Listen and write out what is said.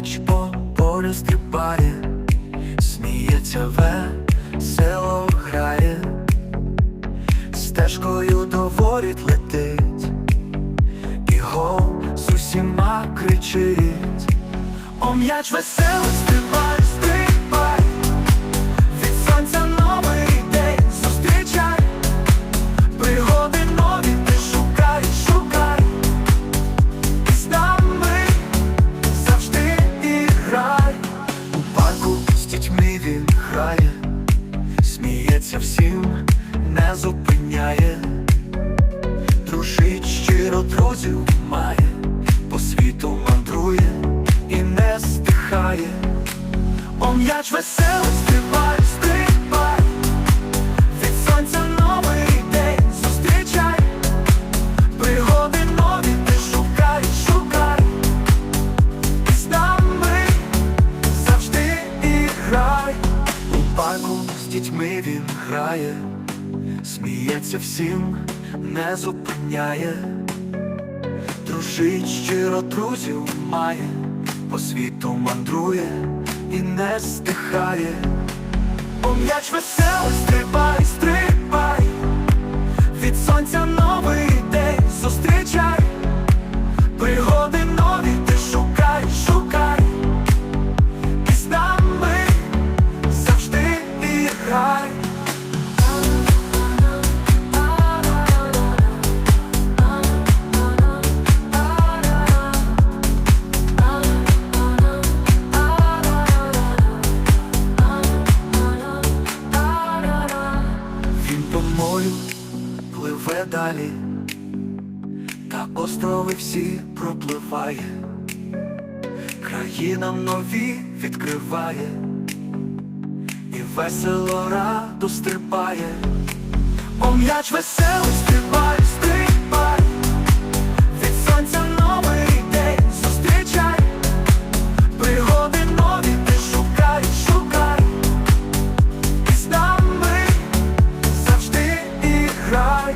м'яч по полю стрибає, сміється весело грає, стежкою до воріт летить, і гол з усіма кричить, о м'яч весело стрибає. Сміється всім, не зупиняє, дружить щиро друзів має, по світу мандрує і не стихає. О, м'яч веселий, стрибай, дітьми він грає, сміється всім, не зупиняє, дружить щиро друзів має, по світу мандрує і не стихає. Бо м'яч веселий, стрибай, Він по пливе далі, та острови всі пропливає, країнам нові відкриває, весело раду стрибає, О, м'яч веселий стрибай, стрибай, від сонця новий день зустрічай, пригоди нові ти шукай, шукай, І з нами завжди і грай.